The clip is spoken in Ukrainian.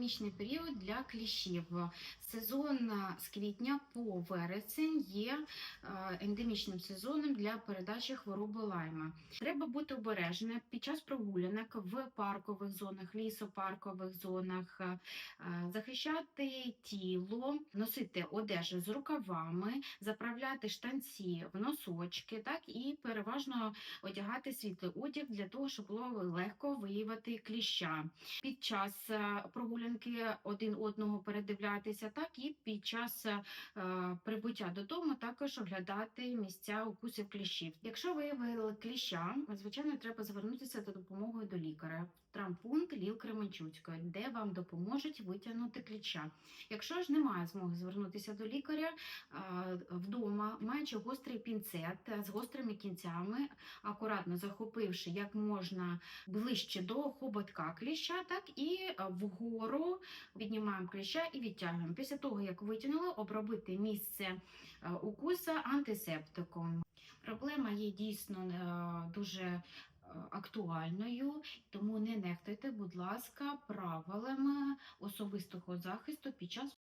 ендемічний період для кліщів. Сезон е, з квітня по вересень є е, ендемічним сезоном для передачі хвороби лайма. Треба бути обережним під час прогулянок в паркових зонах, лісопаркових зонах, е, захищати тіло, носити одежу з рукавами, заправляти штанці в носочки, так і переважно одягати світлий одяг для того, щоб було легко виявити кліща. Під час е, прогулянки один одного передивлятися, так і під час е, прибуття додому також оглядати місця укусів кліщів. Якщо виявили кліща, звичайно, треба звернутися за допомогою до лікаря. Травмпункт Ліл Кременчуцької, де вам допоможуть витягнути кліща. Якщо ж немає змоги звернутися до лікаря е, вдома, маючи гострий пінцет з гострими кінцями, акуратно захопивши як можна ближче до хоботка кліща, так і е, вгору піднімаємо кліща і відтягуємо. Після того, як витягнули, обробити місце е, укуса антисептиком. Проблема є дійсно е, дуже е, актуальною, тому не нехтуйте, будь ласка, правилами особистого захисту під час